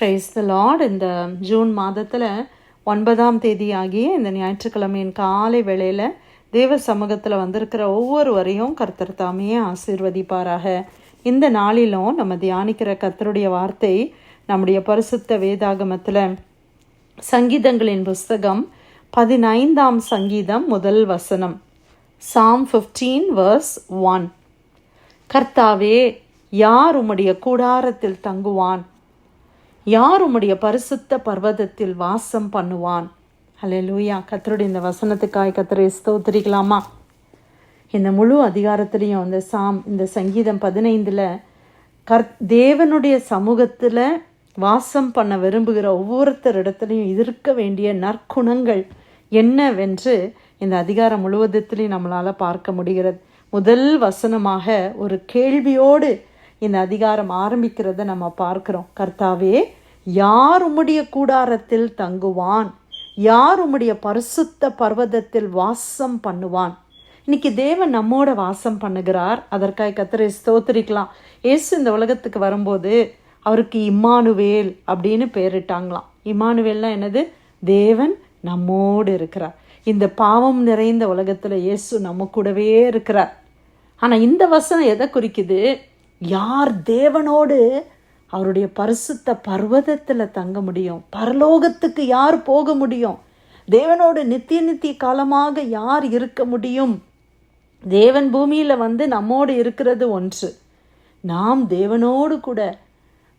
Price the Lord இந்த June மாதத்தில் ஒன்பதாம் தேதி ஆகிய இந்த ஞாயிற்றுக்கிழமையின் காலை வேளையில் தேவ சமூகத்தில் வந்திருக்கிற ஒவ்வொருவரையும் கர்த்தர் தாமே ஆசீர்வதிப்பாராக. இந்த நாளிலும் நம்ம தியானிக்கிற கர்த்தருடைய வார்த்தை நம்முடைய பரிசுத்த வேதாகமத்தில் சங்கீதங்களின் புஸ்தகம் பதினைந்தாம் சங்கீதம் முதல் வசனம். சாம் ஃபிஃப்டீன் வர்ஸ் ஒன் கர்த்தாவே யார் உம்முடைய கூடாரத்தில் தங்குவான்? யார் உம்முடைய பரிசுத்த பர்வதத்தில் வாசம் பண்ணுவான்? ஹலே லூயா கத்தருடைய இந்த வசனத்துக்காய் கர்த்தரை ஸ்தோத்திரிக்கலாமா? இந்த முழு அதிகாரத்திலையும் இந்த சாம் இந்த சங்கீதம் பதினைந்தில் கர் தேவனுடைய சமூகத்தில் வாசம் பண்ண விரும்புகிற ஒவ்வொருத்தர் இடத்துலையும் இருக்க வேண்டிய நற்குணங்கள் என்னவென்று இந்த அதிகாரம் முழுவதத்திலையும் நம்மளால் பார்க்க முடிகிறது. முதல் வசனமாக ஒரு கேள்வியோடு இந்த அதிகாரம் ஆரம்பிக்கிறத நம்ம பார்க்குறோம். கர்த்தாவே யார் உம்முடைய கூடாரத்தில் தங்குவான்? யார் உம்முடைய பரிசுத்த பர்வதத்தில் வாசம் பண்ணுவான்? இன்னைக்கு தேவன் நம்மோட வாசம் பண்ணுகிறார். அதற்காக கத்திரை ஸ்தோத்திரிக்கலாம். ஏசு இந்த உலகத்துக்கு வரும்போது அவருக்கு இம்மானுவேல் அப்படின்னு பேரிட்டாங்களாம். இம்மானுவேல்னா என்னது? தேவன் நம்மோடு இருக்கிறார். இந்த பாவம் நிறைந்த உலகத்தில் இயேசு நம்ம கூடவே இருக்கிறார். ஆனால் இந்த வசனம் எதை குறிக்குது? யார் தேவனோடு அவருடைய பரிசுத்த பர்வதத்தில் தங்க முடியும்? பரலோகத்துக்கு யார் போக முடியும்? தேவனோடு நித்திய நித்திய காலமாக யார் இருக்க முடியும்? தேவன் பூமியில் வந்து நம்மோடு இருக்கிறது ஒன்று. நாம் தேவனோடு கூட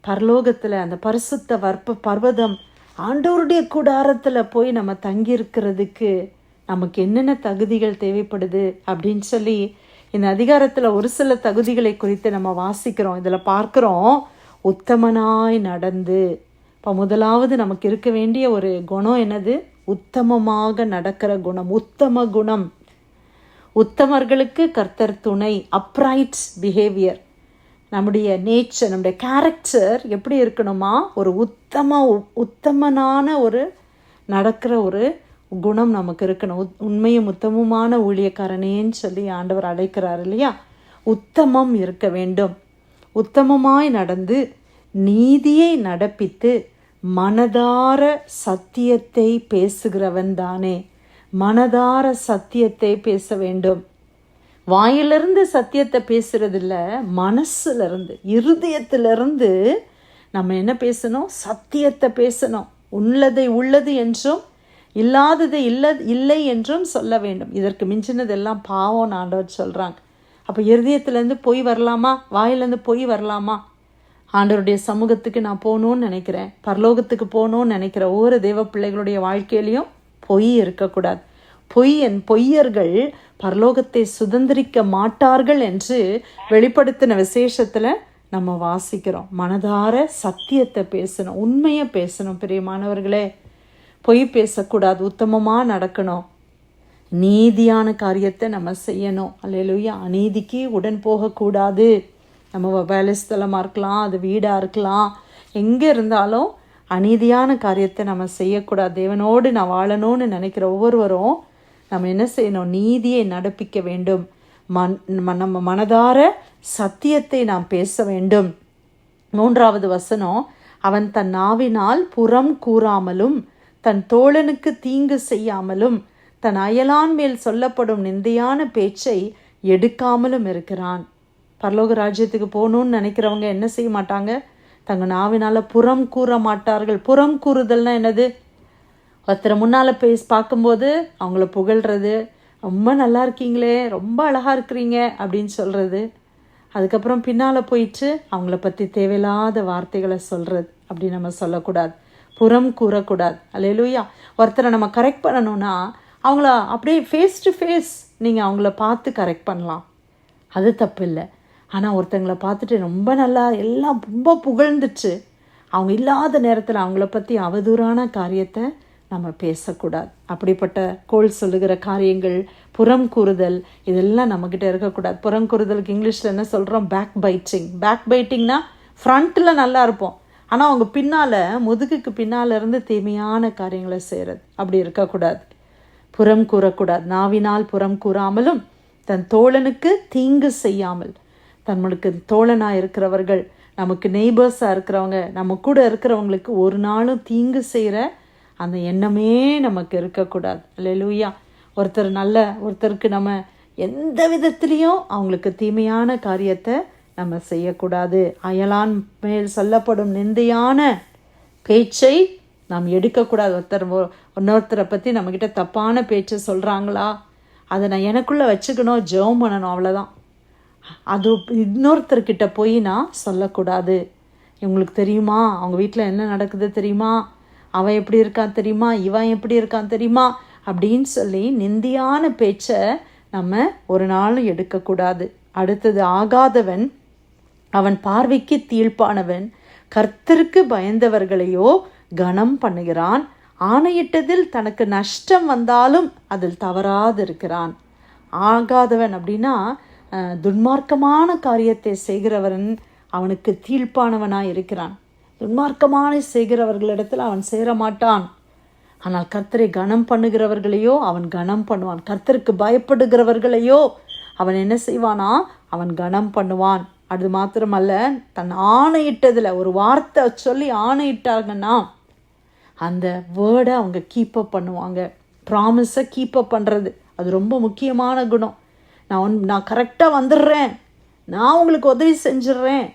பரலோகத்தில் அந்த பரிசுத்த வற்ப பர்வதம் ஆண்டவருடைய கூடாரத்தில் போய் நம்ம தங்கியிருக்கிறதுக்கு நமக்கு என்னென்ன தகுதிகள் தேவைப்படுது அப்படின்னு சொல்லி இந்த அதிகாரத்தில் ஒரு சில தகுதிகளை குறித்து நம்ம வாசிக்கிறோம் இதில் பார்க்குறோம். உத்தமனாய் நடந்து இப்போ முதலாவது நமக்கு இருக்க வேண்டிய ஒரு குணம் என்னது? உத்தமமாக நடக்கிற குணம் உத்தம குணம். உத்தமர்களுக்கு கர்த்தர் துணை அப்ரைட் பிஹேவியர் நம்முடைய நேச்சர் நம்முடைய கேரக்டர் எப்படி இருக்கணுமா? ஒரு உத்தம உத்தமனான ஒரு நடக்கிற ஒரு குணம் நமக்கு இருக்கணும். உண்மையும் உத்தமமான ஊழியக்காரனேன்னு சொல்லி ஆண்டவர் அழைக்கிறார் இல்லையா? உத்தமம் இருக்க வேண்டும். உத்தமமாய் நடந்து நீதியை நடப்பித்து மனதார சத்தியத்தை பேசுகிறவன் தானே. மனதார சத்தியத்தை பேச வேண்டும். வாயிலிருந்து சத்தியத்தை பேசுறதில்ல மனசுலேருந்து இருதயத்திலிருந்து நம்ம என்ன பேசணும்? சத்தியத்தை பேசணும். உள்ளதை உள்ளது என்றும் இல்லாதது இல்லை இல்லை என்றும் சொல்ல வேண்டும். இதற்கு மிஞ்சினதெல்லாம் பாவம் ஆண்டவர் சொல்கிறாங்க அப்போ இருதயத்துலேருந்து பொய் வரலாமா? வாயிலேருந்து பொய் வரலாமா? ஆண்டவருடைய சமூகத்துக்கு நான் போகணும்னு நினைக்கிறேன். பரலோகத்துக்கு போகணும்னு நினைக்கிற ஒவ்வொரு தெய்வ பிள்ளைகளுடைய வாழ்க்கையிலையும் பொய் இருக்கக்கூடாது. பொய் என் பொய்யர்கள் பரலோகத்தை சுதந்திரிக்க மாட்டார்கள் என்று வெளிப்படுத்தின விசேஷத்தில் நம்ம வாசிக்கிறோம். மனதார சத்தியத்தை பேசணும் உண்மையை பேசணும் பெரிய மாணவர்களே பொய் பேசக்கூடாது உத்தமமாக நடக்கணும். நீதியான காரியத்தை நம்ம செய்யணும். அல்லேலூயா அநீதிக்கு உடன் போகக்கூடாது. நம்ம வேலை ஸ்தலமாக இருக்கலாம் அது வீடாக இருக்கலாம். எங்கே இருந்தாலும் அநீதியான காரியத்தை நம்ம செய்யக்கூடாது. தேவனோடு நான் வாழணும்னு நினைக்கிற ஒவ்வொருவரும் நம்ம என்ன செய்யணும்? நீதியை நடப்பிக்க வேண்டும். மன் ம- நம்ம மனதார சத்தியத்தை நாம் பேச வேண்டும். மூன்றாவது வசனம் அவன் தன் நாவினால் புறம் கூறாமலும் தன் தோழனுக்கு தீங்கு செய்யாமலும் தன் அயலான் மேல் சொல்லப்படும் நிந்தையான பேச்சை எடுக்காமலும் இருக்கிறான். பரலோக ராஜ்யத்துக்கு போகணும்னு நினைக்கிறவங்க என்ன செய்ய மாட்டாங்க? தங்க நாவினால புறம் கூற மாட்டார்கள். புறம் கூறுதல்னா என்னது? ஒருத்தரை முன்னால் பேசி பார்க்கும்போது அவங்கள புகழ்றது ரொம்ப நல்லா இருக்கீங்களே ரொம்ப அழகாக இருக்கிறீங்க அப்படின்னு சொல்கிறது அதுக்கப்புறம் பின்னால் போயிட்டு அவங்கள பற்றி தேவையில்லாத வார்த்தைகளை சொல்கிறது அப்படி நம்ம சொல்லக்கூடாது. புறம் கூறக்கூடாது. அலையலூயா ஒருத்தரை நம்ம கரெக்ட் பண்ணணும்னா அவங்கள அப்படியே ஃபேஸ் டு ஃபேஸ் நீங்கள் அவங்கள பார்த்து கரெக்ட் பண்ணலாம். அது தப்பு இல்லை. ஆனால் ஒருத்தங்களை பார்த்துட்டு ரொம்ப நல்லா எல்லாம் ரொம்ப புகழ்ந்துச்சு. அவங்க இல்லாத நேரத்தில் அவங்கள பற்றி அவதூறான காரியத்தை நம்ம பேசக்கூடாது. அப்படிப்பட்ட கோல் சொல்லுகிற காரியங்கள் புறம் கூறுதல் இதெல்லாம் நம்மக்கிட்ட இருக்கக்கூடாது. புறம் கூறுதலுக்கு இங்கிலீஷில் என்ன சொல்கிறோம் பேக் பைட்டிங் பேக் பைட்டிங்னா ஃப்ரண்ட்டில் நல்லா இருப்போம். ஆனால் அவங்க பின்னால் முதுகுக்கு பின்னால் இருந்து தீமையான காரியங்களை செய்கிறது அப்படி இருக்கக்கூடாது. புறம் கூறக்கூடாது. நாவினால் புறம் கூறாமலும் தன் தோழனுக்கு தீங்கு செய்யாமல் தன்னுக்கு தோழனாக இருக்கிறவர்கள் நமக்கு நெய்பர்ஸாக இருக்கிறவங்க நம்ம கூட இருக்கிறவங்களுக்கு ஒரு நாளும் தீங்கு செய்கிற அந்த எண்ணமே நமக்கு இருக்கக்கூடாது. அல்லேலூயா ஒருத்தர் நல்ல ஒருத்தருக்கு நம்ம எந்த விதத்துலேயும் அவங்களுக்கு தீமையான காரியத்தை நம்ம செய்யக்கூடாது. அயலான் மேல் சொல்லப்படும் நிந்தையான பேச்சை நாம் எடுக்கக்கூடாது. ஒருத்தர் இன்னொருத்தரை பற்றி நம்மக்கிட்ட தப்பான பேச்சை சொல்கிறாங்களா அதை நான் எனக்குள்ளே வச்சுக்கணும் ஜெபம் பண்ணணும் அவ்வளோதான் அது இன்னொருத்தர்கிட்ட போய் நான் சொல்லக்கூடாது. இவங்களுக்கு தெரியுமா? அவங்க வீட்டில் என்ன நடக்குது தெரியுமா? அவன் எப்படி இருக்கான் தெரியுமா? இவன் எப்படி இருக்கான் தெரியுமா? அப்படின்னு சொல்லி நிந்தியான பேச்சை நம்ம ஒரு நாளும் எடுக்கக்கூடாது. அடுத்தது ஆகாதவன் அவன் பார்வைக்கு தீழ்ப்பானவன். கர்த்தருக்கு பயந்தவர்களையோ கனம் பண்ணுகிறான். ஆணையிட்டதில் தனக்கு நஷ்டம் வந்தாலும் அதில் தவறாதிருக்கிறான். ஆகாதவன் அப்படின்னா துன்மார்க்கமான காரியத்தை செய்கிறவன் அவனுக்கு தீழ்ப்பானவனாக இருக்கிறான். துன்மார்க்கமான செய்கிறவர்களிடத்தில் அவன் சேரமாட்டான். ஆனால் கர்த்தரை கனம் பண்ணுகிறவர்களையோ அவன் கனம் பண்ணுவான். கர்த்தருக்கு பயப்படுகிறவர்களையோ அவன் என்ன செய்வானா? அவன் கனம் பண்ணுவான். அது மாத்திரமல்ல தன் ஆணையிட்டதில் ஒரு வார்த்தை சொல்லி ஆணையிட்டாங்கன்னா அந்த வேர்டை அவங்க கீப்பப் பண்ணுவாங்க. ப்ராமிஸை கீப்பப் பண்ணுறது அது ரொம்ப முக்கியமான குணம். நான் ஒன் நான் கரெக்டாக வந்துடுறேன். நான் உங்களுக்கு உதவி செஞ்சிடுறேன்.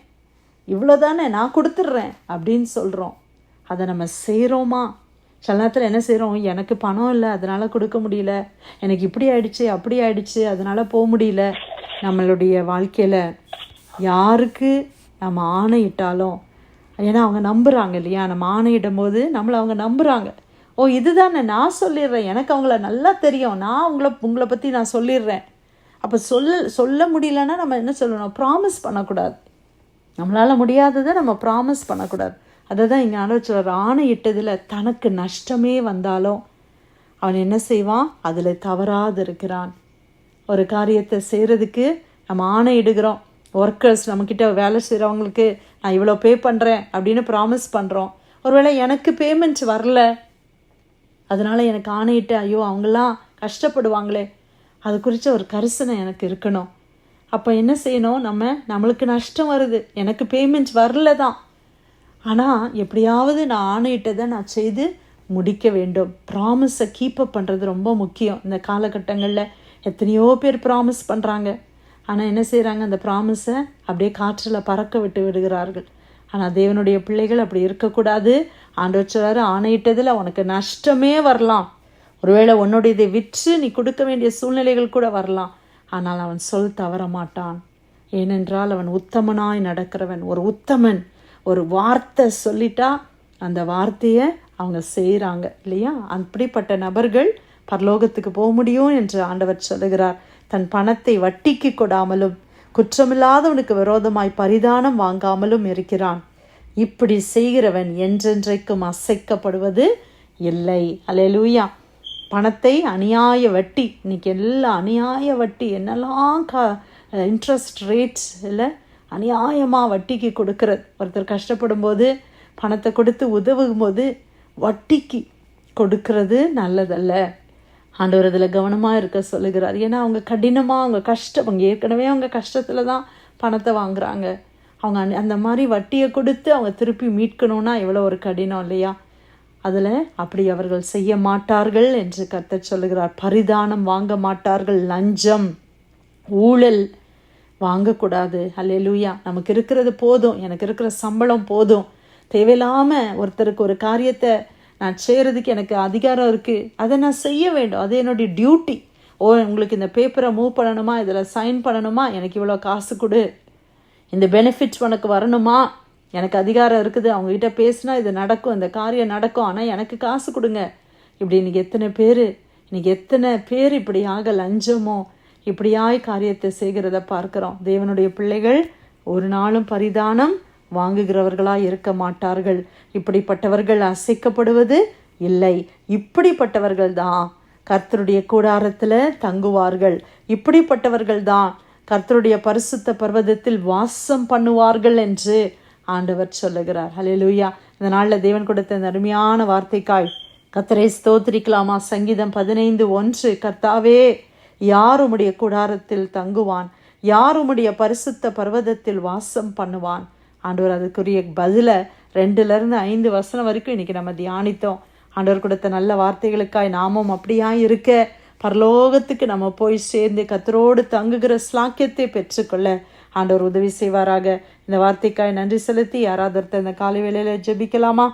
இவ்வளோதானே நான் கொடுத்துட்றேன் அப்படின்னு சொல்கிறோம் அதை நம்ம செய்கிறோமா சில நேரத்தில் என்ன செய்கிறோம் எனக்கு பணம் இல்லை அதனால் கொடுக்க முடியல. எனக்கு இப்படி ஆயிடுச்சு அப்படி ஆயிடுச்சு அதனால் போக முடியல. நம்மளுடைய வாழ்க்கையில் யாருக்கு நம்ம ஆணையிட்டாலும் ஏன்னா அவங்க நம்புகிறாங்க இல்லையா? நம்ம ஆணையிடும் போது நம்மளை அவங்க நம்புகிறாங்க ஓ இதுதானே நான் சொல்லிடுறேன். எனக்கு அவங்கள நல்லா தெரியும். நான் உங்களை உங்களை பற்றி நான் சொல்லிடுறேன். அப்போ சொல்ல சொல்ல முடியலன்னா நம்ம என்ன சொல்லணும்? ப்ராமிஸ் பண்ணக்கூடாது. நம்மளால் முடியாததை நம்ம ப்ராமிஸ் பண்ணக்கூடாது. அதை தான் இங்கே ஆலோசனர் ஆணையிட்டதில் தனக்கு நஷ்டமே வந்தாலும் அவன் என்ன செய்வான்? அதில் தவறாது இருக்கிறான். ஒரு காரியத்தை செய்கிறதுக்கு நம்ம ஆணையிடுகிறோம். ஒர்க்கர்ஸ் நம்மக்கிட்ட வேலை செய்கிறவங்களுக்கு நான் இவ்வளோ பே பண்ணுறேன் அப்படின்னு ப்ராமிஸ் பண்ணுறோம் ஒருவேளை எனக்கு பேமெண்ட்ஸ் வரல. அதனால் எனக்கு ஆணையிட்டு ஐயோ அவங்களாம் கஷ்டப்படுவாங்களே. அது குறித்த ஒரு கரிசனை எனக்கு இருக்கணும். அப்போ என்ன செய்யணும்? நம்ம நம்மளுக்கு நஷ்டம் வருது. எனக்கு பேமெண்ட்ஸ் வரல தான். ஆனால் எப்படியாவது நான் ஆணையிட்டதை நான் செய்து முடிக்க வேண்டும். ப்ராமிஸை கீப்பப் பண்ணுறது ரொம்ப முக்கியம். இந்த காலகட்டங்களில் எத்தனையோ பேர் ப்ராமிஸ் பண்ணுறாங்க ஆனால் என்ன செய்கிறாங்க அந்த ப்ராமிஸை அப்படியே காற்றில் பறக்க விட்டு விடுகிறார்கள். ஆனால் தேவனுடைய பிள்ளைகள் அப்படி இருக்கக்கூடாது. ஆண்டவர் சொல்றாரு ஆணையிட்டதில் உனக்கு நஷ்டமே வரலாம். ஒருவேளை உன்னுடையதை விற்று நீ கொடுக்க வேண்டிய சூழ்நிலைகள் கூட வரலாம். ஆனால் அவன் சொல் தவற மாட்டான். ஏனென்றால் அவன் உத்தமனாய் நடக்கிறவன். ஒரு உத்தமன் ஒரு வார்த்தை சொல்லிட்டா அந்த வார்த்தையை அவங்க செய்கிறாங்க இல்லையா? அப்படிப்பட்ட நபர்கள் பரலோகத்துக்கு போக முடியும் என்று ஆண்டவர் சொல்லுகிறார். தன் பணத்தை வட்டிக்கு கொடாமலும் குற்றமில்லாதவனுக்கு விரோதமாய் பரிதானம் வாங்காமலும் இருக்கிறான். இப்படி செய்கிறவன் என்றென்றைக்கும் அசைக்கப்படுவது இல்லை. அலையலூயா பணத்தை அநியாய வட்டி இன்னைக்கு எல்லாம் அநியாய வட்டி என்னெல்லாம் கா இன்ட்ரெஸ்ட் ரேட்ஸ் இல்லை அநியாயமாக வட்டிக்கு கொடுக்கறது. ஒருத்தர் கஷ்டப்படும் போது பணத்தை கொடுத்து உதவும் போது வட்டிக்கு கொடுக்கறது நல்லதல்ல. ஆண்டவர் இதில் கவனமாக இருக்க சொல்லுகிறார். ஏன்னா அவங்க கடினமாக அவங்க கஷ்டம் அவங்க ஏற்கனவே அவங்க கஷ்டத்தில் தான் பணத்தை வாங்குறாங்க. அவங்க அந்த- அந்த மாதிரி வட்டியை கொடுத்து அவங்க திருப்பி மீட்கணும்னா எவ்வளோ ஒரு கடினம் இல்லையா? அதில் அப்படி அவர்கள் செய்ய மாட்டார்கள் என்று கர்த்தர் சொல்லுகிறார். பரிதானம் வாங்க மாட்டார்கள். லஞ்சம் ஊழல் வாங்கக்கூடாது. அல்லேலூயா. நமக்கு இருக்கிறது போதும். எனக்கு இருக்கிற சம்பளம் போதும். தேவையில்லாமல் ஒருத்தருக்கு ஒரு காரியத்தை நான் செய்கிறதுக்கு எனக்கு அதிகாரம் இருக்குது அதை நான் செய்ய வேண்டும். அது என்னுடைய டியூட்டி ஓ உங்களுக்கு இந்த பேப்பரை மூவ் பண்ணணுமா? இதில் சைன் பண்ணணுமா? எனக்கு இவ்வளோ காசு கொடு. இந்த பெனிஃபிட்ஸ் உனக்கு வரணுமா? எனக்கு அதிகாரம் இருக்குது. அவங்ககிட்ட பேசினா இது நடக்கும். இந்த காரியம் நடக்கும். ஆனால் எனக்கு காசு கொடுங்க. இப்படி இன்னைக்கு எத்தனை பேர்? இன்னைக்கு எத்தனை பேர் இப்படியாக லஞ்சமோ? இப்படியாய் காரியத்தை செய்கிறத பார்க்குறோம். தேவனுடைய பிள்ளைகள் ஒரு நாளும் பரிதானம் வாங்குகிறவர்களாய் இருக்க மாட்டார்கள் இப்படிப்பட்டவர்கள் அசைக்கப்படுவது இல்லை. இப்படிப்பட்டவர்கள் தான் கர்த்தருடைய கூடாரத்தில் தங்குவார்கள். இப்படிப்பட்டவர்கள் தான் கர்த்தருடைய பரிசுத்த பர்வதத்தில் வாசம் பண்ணுவார்கள் என்று ஆண்டவர் சொல்லுகிறார். ஹalleluya இந்த நாளில் தேவன் கொடுத்த இந்த அருமையான வார்த்தைக்காய். கத்தரை ஸ்தோத்திரிக்கலாமா? சங்கீதம் பதினைந்து ஒன்று. கர்த்தாவே யார் உம்முடைய கூடாரத்தில் தங்குவான்? யார் உம்முடைய பரிசுத்த பர்வதத்தில் வாசம் பண்ணுவான்? ஆண்டவர் அதுக்குரிய பதிலை ரெண்டுலேருந்து ஐந்து வசனம் வரைக்கும் இன்றைக்கி நம்ம தியானித்தோம். ஆண்டவர் கொடுத்த நல்ல வார்த்தைகளுக்காய் நாமும் அப்படியா இருக்க பரலோகத்துக்கு நம்ம போய் சேர்ந்து கத்தரோடு தங்குகிற ஸ்லாக்கியத்தை பெற்றுக்கொள்ள ஆண்டவர் உதவி செய்வாராக. இந்த வார்த்தைக்காய் நன்றி செலுத்தி யாராவது ஒருத்தர் இந்த காலை வேளையில் ஜெபிக்கலாமா?